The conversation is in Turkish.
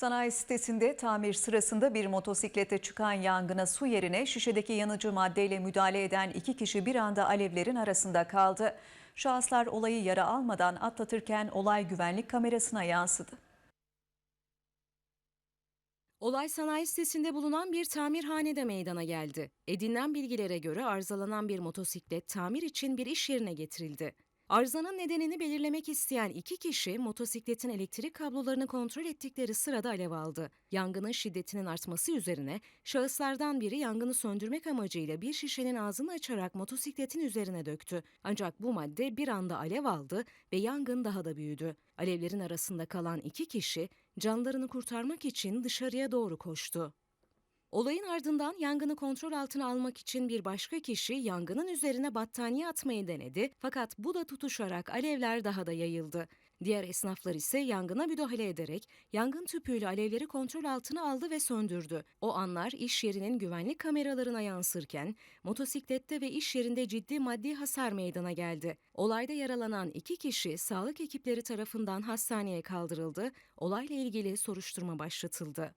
Sanayi sitesinde tamir sırasında bir motosiklete çıkan yangına su yerine şişedeki yanıcı maddeyle müdahale eden iki kişi bir anda alevlerin arasında kaldı. Şahıslar olayı yara almadan atlatırken olay güvenlik kamerasına yansıdı. Olay sanayi sitesinde bulunan bir tamirhanede meydana geldi. Edinilen bilgilere göre arızalanan bir motosiklet tamir için bir iş yerine getirildi. Arızanın nedenini belirlemek isteyen iki kişi motosikletin elektrik kablolarını kontrol ettikleri sırada alev aldı. Yangının şiddetinin artması üzerine şahıslardan biri yangını söndürmek amacıyla bir şişenin ağzını açarak motosikletin üzerine döktü. Ancak bu madde bir anda alev aldı ve yangın daha da büyüdü. Alevlerin arasında kalan iki kişi canlarını kurtarmak için dışarıya doğru koştu. Olayın ardından yangını kontrol altına almak için bir başka kişi yangının üzerine battaniye atmayı denedi fakat bu da tutuşarak alevler daha da yayıldı. Diğer esnaflar ise yangına müdahale ederek yangın tüpüyle alevleri kontrol altına aldı ve söndürdü. O anlar iş yerinin güvenlik kameralarına yansırken motosiklette ve iş yerinde ciddi maddi hasar meydana geldi. Olayda yaralanan iki kişi sağlık ekipleri tarafından hastaneye kaldırıldı. Olayla ilgili soruşturma başlatıldı.